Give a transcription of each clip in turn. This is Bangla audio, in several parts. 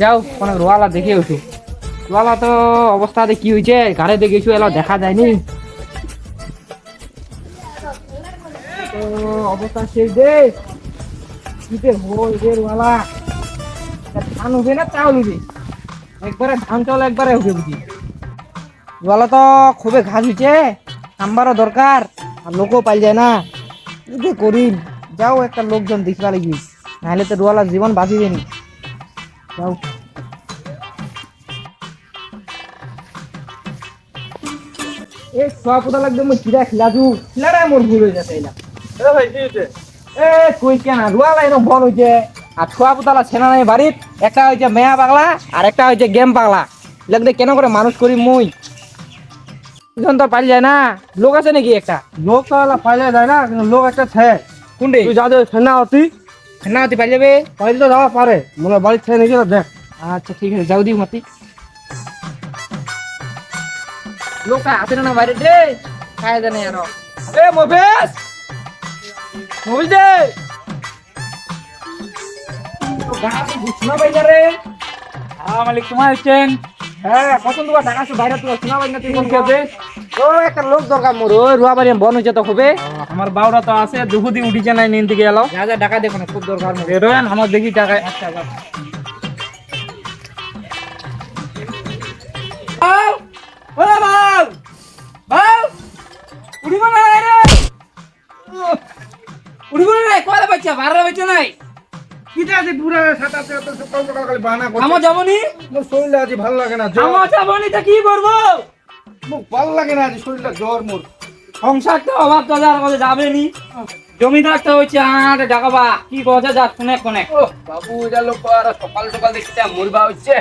যাও, কোনো রোয়ালা দেখে উঠু। রোয়ালা তো অবস্থাতে কি হয়েছে? ঘরে দেখেছু এলা দেখা যায়নি। অবস্থা সেই দে। ধান হবে না, চাউল হবে একবারে ধান চাউল একবারে হবে বুঝি। রোয়ালা তো খুবই ঘাস হয়েছে নাম্বারও দরকার আর লোকও পাই যায় না। কি করি যাও একটা লোকজন দেখবা লাগবি নাহলে তো রোয়ালার জীবন বাঁচিবে নি। যাও। এ সব কথা লাগবে মই চিরা খিলাজু মোর ভুল হয়ে যাচ্ছে এলা। এ ভাই কি হয়েছে এ কই কেন? রুয়ালা এরকম হইছে। আর ছোয়া পুতালা ছেনা নাই বাড়িত। একটা হইছে মেয়া পাগলা আর একটা হইছে গেম পাগলা। লাগলে কেন করে মানুষ করি মুই? এখন তো পারি যায় না। লোক আছে নাকি একটা? লোক তো এলা পাইলে যায় না কিন্তু লোক একটা ছে কোনটি? তুই যা দে ফেনা অতি না হতে পারি যাবে? পাইলে তো যাওয়া পারে মনে হয় বাড়ির ছে নাকি না দেখ। আচ্ছা ঠিক আছে যাও দিও মতি। লোক আছে না বাইরে রে খায় জানে আর এ মোবেশ মোবেশ দে! গাছ শোনা পাই রে? হ্যাঁ মালিক তোমার এসছেন হ্যাঁ পছন্দ করে ঢাকা বাইরে তো শোনা পাই না তুই কোন খেতে ও একটা লোক দরকার মোর ওই রুয়া বাড়ি বন হয়েছে তো হবে আমার বাউরা তো আছে দুহুদি উঠিছে নাই নিন থেকে এলাও যা যা টাকা দেখো খুব দরকার মোর বেরোয়েন আমার দেখি টাকা আচ্ছা যা বাউ বাউ বাউ উড়িব না রে উড়িব না রে কয়লা বাচ্চা বাররা বাচ্চা নাই কিটা আছে পুরা সাত আমার যাবনি মোর শরীরটা আজ ভালো লাগে না আমার যাবনি তো কি করব মোক ভালো লাগে না শরীরটা জ্বর মোর সংসার তো অভাব তো যার কাছে যাবে নি। জমি হচ্ছে আট ডাকাবা। কি কথা যা শুনে কোনে বাবু এটা লোক আর সকাল সকাল দেখতে মরবা হচ্ছে।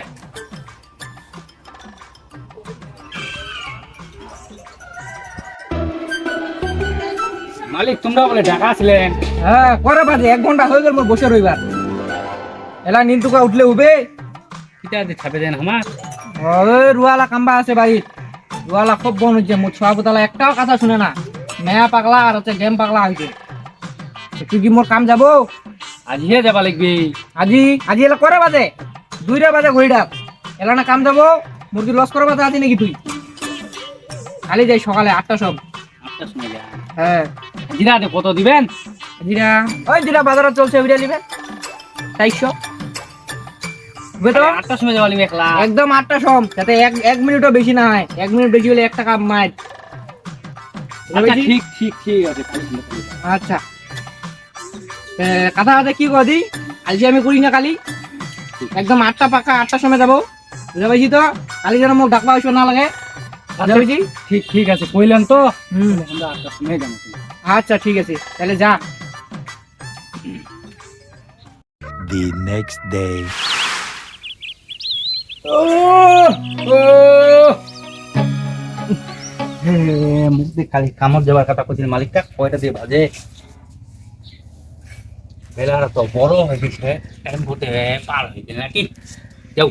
মালিক তোমরা বলে ঢাকা ছিলেন হ্যাঁ করে বাজে? এক ঘণ্টা হয়ে গেল মোর বসে রইবার। এলা নিন্টুকা উঠলে উবে। কিটা আছে ছাপে দেন আমার? রুয়ালা কাম্বা আছে বাড়ির। রুয়ালা খুব বন হচ্ছে মোর ছোয়া পোতালা একটাও কথা শুনে না। মেয়া পাগলা আর হচ্ছে গেম পাগলা হয়েছে তুই কি মোর কাম যাব? আজিহে যাবা লাগবে। আজি আজি এলা করে বাজে? দুইটা বাজে ঘড়িটা। এলা না কাম যাব? মোর কি লস করে বাজে আজি নাকি তুই? কালি যাই সকালে আটটা সব আটটার সময় যান হ্যাঁ জিরা কত দিবেন? জিরা ওই যেটা বাজারে চলছে ওইটা নিবে চারশো আটটার সময় একদম আটটা সম যাতে এক এক মিনিটও বেশি না হয়। এক মিনিট বেশি হলে এক টাকা মাইট আচ্ছা ঠিক ঠিক ঠিক আছে। আচ্ছা। কথা কথা কি কদি আমি করি না কালি? একদম আটটা পাকা আটটার সময় যাব। বুঝতে পারছি তো? কালি যেন মোক ডাকবা আসবে না লাগে। বুঝতে পারছি? ঠিক ঠিক আছে কইলেন তো। আমরা আটটার সময় যাব। আচ্ছা ঠিক আছে। তাহলে যা। The next day. মুখ দিয়ে খালি কামড় যাবার কথা কইছিল মালিকটা কয়টা দিয়ে বাজে বেলাটা তো বড় হয়ে গেছে টাইম পার হয়ে গেছে নাকি যাও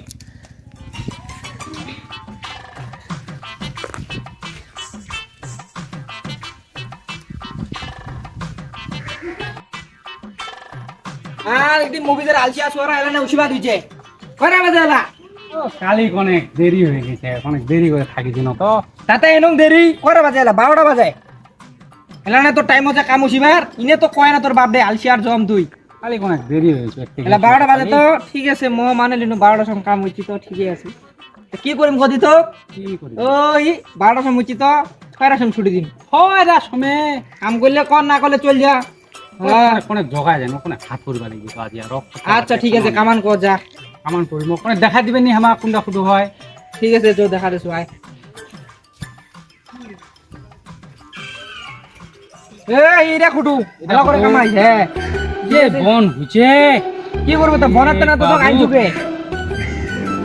আর একদিন মুভিদের না উঠিবা দিছে কয়টা বাজে কালি অনেক দেরি হয়ে গেছে অনেক দেরি করে থাকি দিন তো তাতে এনং দেরি কয়টা বাজে এলা? বারোটা বাজে। এলা না তোর টাইম হচ্ছে কাম উঠিবার ইনে তো কয় না তোর বাপ দে আলসিয়ার জম তুই কালি অনেক দেরি হয়েছে এলা বারোটা বাজে তো ঠিক আছে ম মানে লিনু বারোটার সময় কাম হইছি তো ঠিকই আছে। কি করিম কদি তো? ওই বারোটার সময় তো কয়টার সময় ছুটি দিন হয় রা সময় কাম করলে কর না করলে চল যা কোনে জগাই যায় কোনে হাত করবা লাগবে আর আচ্ছা ঠিক আছে কামান কর যা। কামান করিব কোনে দেখা দিবেন নি আমার কোনটা ফুটো হয়। ঠিক আছে তো দেখা দেছো আয়। এই রে খুটু ভালো করে কামাই হ্যাঁ যে বন হইছে কি করব তো বনাতে না তো তো আইন ঢুকে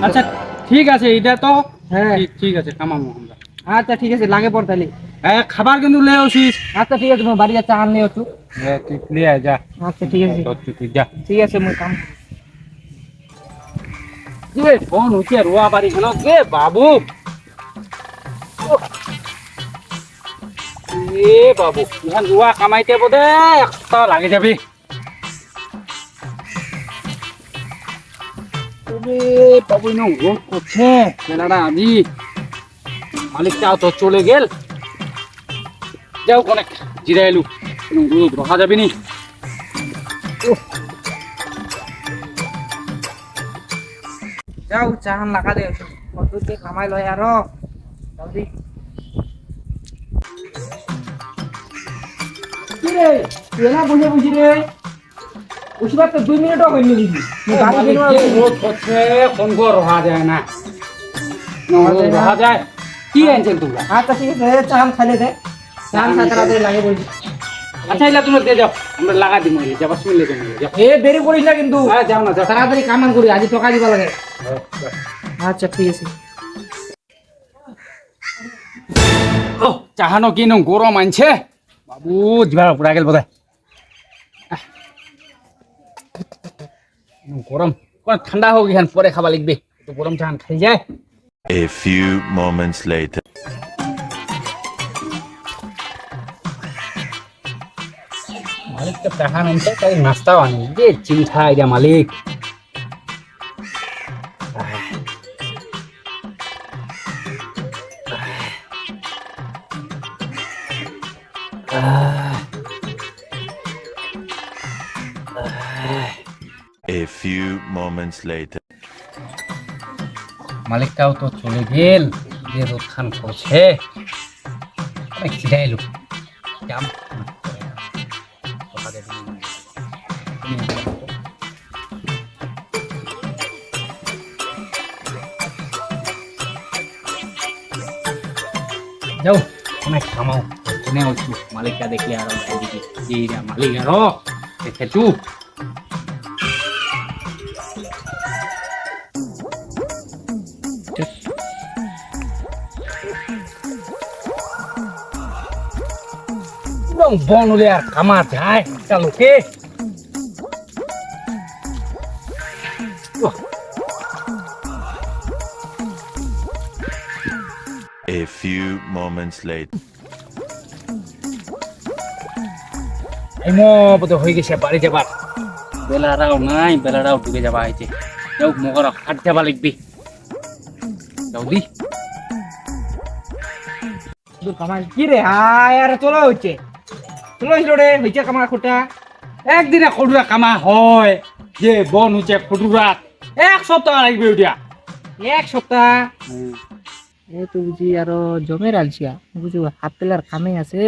আচ্ছা ঠিক আছে এটা তো। হ্যাঁ ঠিক- আছে আমরা আচ্ছা ঠিক আছে লাগে পর তাহলে হ্যাঁ খাবার কিন্তু লে আসিস আচ্ছা ঠিক আছে বাড়ি একটু হ্যাঁ তুই যা। আচ্ছা ঠিক আছে। তুই তুই যা। ঠিক আছে মুই কাম বাবু। এ বাবু কামাইতে বোধে এক সপ্তাহ লাগে যাবে। বাবু করছে? তো চলে গেল। যাও অনেক জিরা এলু রোদ রহা যাবে নি যাও চাহান লাগা দে। কত যে কামাই লয় আর জলদি কি রে? তুই না বসে রে? তো দুই মিনিটও হয়নি বুঝি রোদ গো রহা যায় না। রহা যায়। কি আনছেন তোমরা আচ্ছা ঠিক আছে চাহান খাইলে দে। চাহান লাগে বলছি আচ্ছা এলা তুমি দিয়ে যাও। আমরা লাগা দিই মরে যাবার কেন যাও। এ দেরি করিস না কিন্তু। হ্যাঁ যাও না যাও। তাড়াতাড়ি কামান করি আজি টকা দিবা লাগে। আচ্ছা ঠিক আছে। ও চাহানো কি নং গরম আনছে। বাবু জিবার পুরা গেল বোধহয়। গরম। ঠান্ডা হোক এখান পরে খাবার লিখবে। তো গরম চাহান খাই যায়। A few moments later. মালিক তো চাহান আনছে তাই নাস্তাও আনি যে চিন্তা এটা মালিক A few moments later. মালিকটাও তো চলে গেল। যে রোদ খান করছে। অনেক যাও, অনেক খামাও শুনে হচ্ছু মালিকটা দেখলে আরও এদিকে যে এরা মালিক আরও Bang bon ulit আর kamar যায় লোকে। A few moments later. এমো বোধ হয়ে গেছে বাড়ি যাবার। বেলারাও নাই বেলারাও ডুবে যাবা হয়েছে যাও মগর হাট যাবা লিখবি যাও দি। দূর কামাই কি রে? আরে চলো হচ্ছে চলো রে হইছে কামাই খোটা। একদিনে খটুরা কামা হয়। যে বন হচ্ছে খটুরাত এক সপ্তাহ লাগবে ওটা এক সপ্তাহ। এ তো বুঝি আরও জমের আলছিয়া বুঝি হাত পেলার কামে আছে।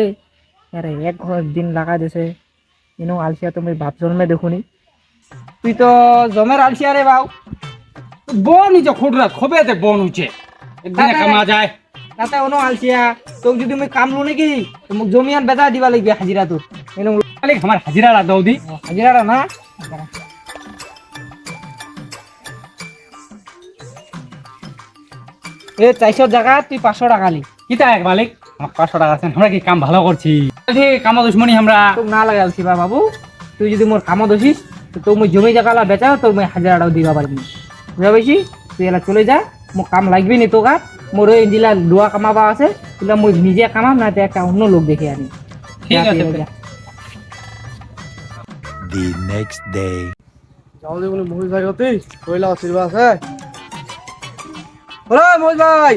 আরে এক ঘর দিন লাগা দিছে। ইনো আলছিয়া তুমি ভাব জন্মে দেখুনি। তুই তো জমের আলছিয়া রে বাউ। বন হচ্ছে খটুরাত খবেতে বন হচ্ছে একদিনে কামা যায়। তাতে অনো আলছিয়া তোক যদি মই কাম লো নাকি মোক জমিয়ান বেচা দিবা লাগবে হাজিরা তোর এনো আমার হাজিরা দাও দি। হাজিরাটা না? এ চারশো জায়গা তুই পাঁচশো টাকা লি। কিতা এক মালিক আমার পাঁচশো টাকা আছেন আমরা কি কাম ভালো করছি? কামা দুশ্মনী আমরা। তোক না লাগে আলছি বা বাবু। তুই যদি মোর কামত দোষিস তো মই জমি জায়গা বেচা তোক মই হাজিরাটাও দিবা পারবি বুঝা পাইছি? তুই এলা চলে যা মোক কাম লাগবি নি তোক আর মোর ওই জিলা দোয়া কামাবা আছে এগুলা মই নিজে কামাম না তো একটা অন্য লোক দেখে আনি ঠিক আছে। The next day. যাও দেখুন মহিষ ভাই হতে কইলা আশীর্বাদ আছে। ওরে মহিষ ভাই।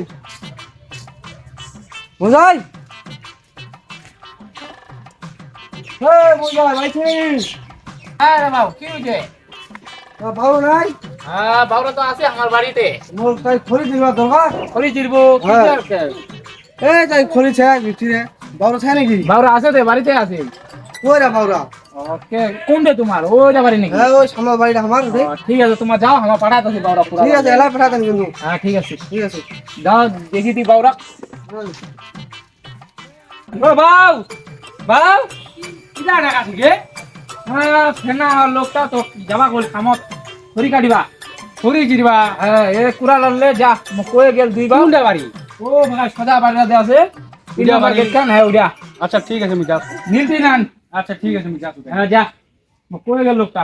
মহিষ ভাই। হ্যাঁ হ্যাঁ বাবুরা তো আছে আমার বাড়িতে। খড়ি দিবা দরকার চিরবো হ্যাঁ। এই তাই খড়ি ছে ভিতরে বাউরা নাকি? বাবুরা আছে তো বাড়িতে আছে। কই রা বাউরা ওকে কোনটা তোমার? ও যাবারি নাকি? হ্যাঁ ওই বাড়িটা আমার রে ঠিক আছে তোমার যাও আমার পাঠাতে আছে পুরা। ঠিক আছে এলা পাঠা দেন কিন্তু। হ্যাঁ ঠিক আছে। ঠিক আছে। যাও দেখি তুই বাবুরা ও বাউ বাউ টাকা থেকে হ্যাঁ ফেনা লোকটা তো যাবা গল কামত খড়ি কাটিবা খড়ি চিরবা হ্যাঁ এ কুড়া লড়লে যা মোক কয়ে গেল দুই বার কোনটা বাড়ি? ও মানে সাদা বাড়িতে আছে। নম্বর বাড়ি। গেট হ্যাঁ উড়িয়া আচ্ছা ঠিক আছে আমি নীলতি নান। আচ্ছা ঠিক আছে আমি যাচ্ছি। হ্যাঁ যা। কয়ে গেল লোকটা?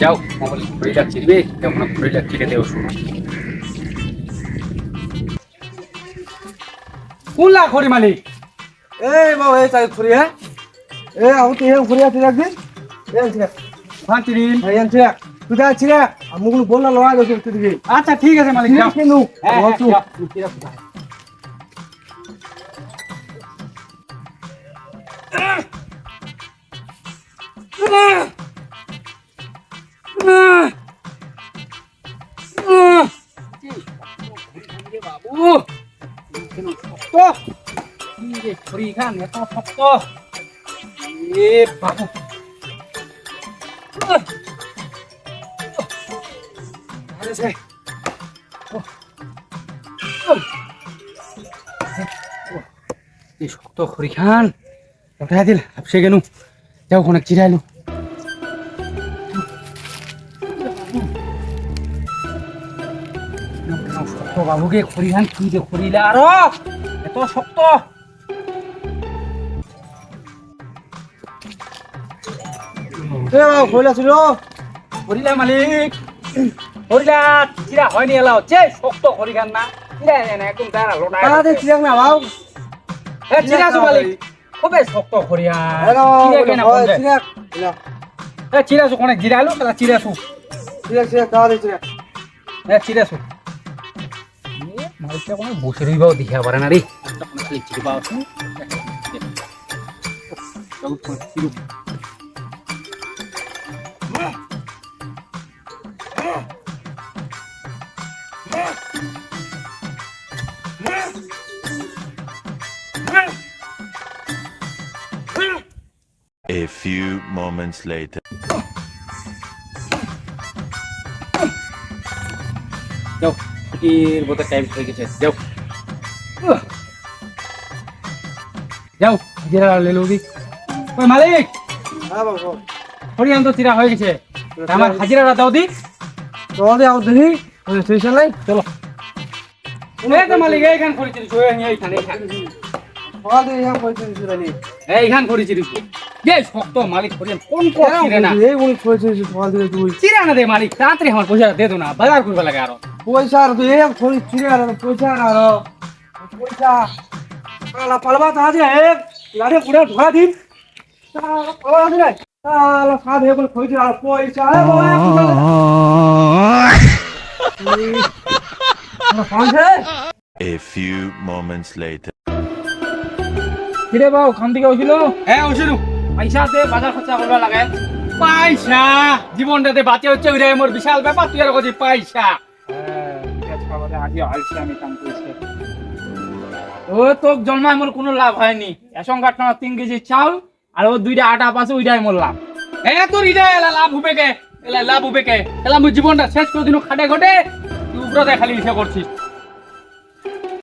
যাও মোবাইল খড়িটা চিরবে যখন খড়িটা চিরে দেও শুনো। কোনলা খড়ি মালিক। এই বাবু এই চাই ফুরি হ্যাঁ? এ আউ তুই এই ফুরি আছে রাখবি এই ছিল ফাঁচি দিন এই আনছি তুই যা ছিল আমগুলো বললা লওয়া গেছে দিবি আচ্ছা ঠিক আছে মালিক যাও। কিন্তু। শক্ত খান হাফসে গেনু যাও ওখানে চিরাইলু শক্ত বাবুকে খড়ি খান কি যে খড়িলে আরও! এত শক্ত! এ বাবু কইলা ছিল। খড়িলা মালিক। খড়িলা চিরা হয়নি এলাও। যে শক্ত খড়ি খান না চিরা একদম দাঁড়া লোটা ছিলাম না বাবু। চিরা মালিক। খুবই শক্ত হ্যালো চিরা কেনা বন্ধে? এ চিরাসু কোনে জিরালো তালা চিরাসু ছিলাম ছিলাম খাওয়া দিয়েছি এ চিরাসু মালিকটা কোনো বসে রইবাও দেখা পারে না রে। একটা কোনো A few moments later. যাও ফুটির বোধহয় টাইম হয়ে গেছে যাও। যাও জিরা লেলো দি। ওই মালিক! হ্যাঁ বাবু হরিয়ান তো চিরা হয়ে গেছে। আমার হাজিরাটা দাও দি। চল দে আউ দেখি ওই স্টেশন লাই চলো। এই তো মালিক এইখান করেছি এইখানে। এইখানে দিছি রানি এইখান করেছি যে শক্ত মালিক হরিয়ান কোন কোন চিরে না? এই বলি পয়সা দিছি খাওয়া দিয়ে তুই চিরা না দে মালিক তাড়াতাড়ি আমার পয়সা দে দো না বাজার করবে লাগে আরও। পয়সা আর তুই এই খড়ি ছিড়ে আর পয়সা আর পয়সা। পালা পালবা তা যে লাড়ে পুরে ঢোকা দিন। হয়ে আর পয়সা। আরে A few moments later. কিরে বাবু খান থেকে হয়েছিল হ্যাঁ হয়েছিল পয়সা দে বাজার খরচা করবে লাগে। পয়সা! জীবনটাতে বাঁচে হচ্ছে ওইটাই মোর বিশাল ব্যাপার তুই আর কথা পয়সা। ও তো জন্মায় মোর কোনো লাভ হয়নি। তিন কেজি চাউল আর ও দুইটা আটা পাশে ওইটাই মোর লাভ। এ তোর ইটা এলা লাভ হবে কে? এলা লাভ হবে কে? এলা জীবনটা শেষ করে দিন খাটে ঘটে। তুই উপরে খালি ইচ্ছা করছিস।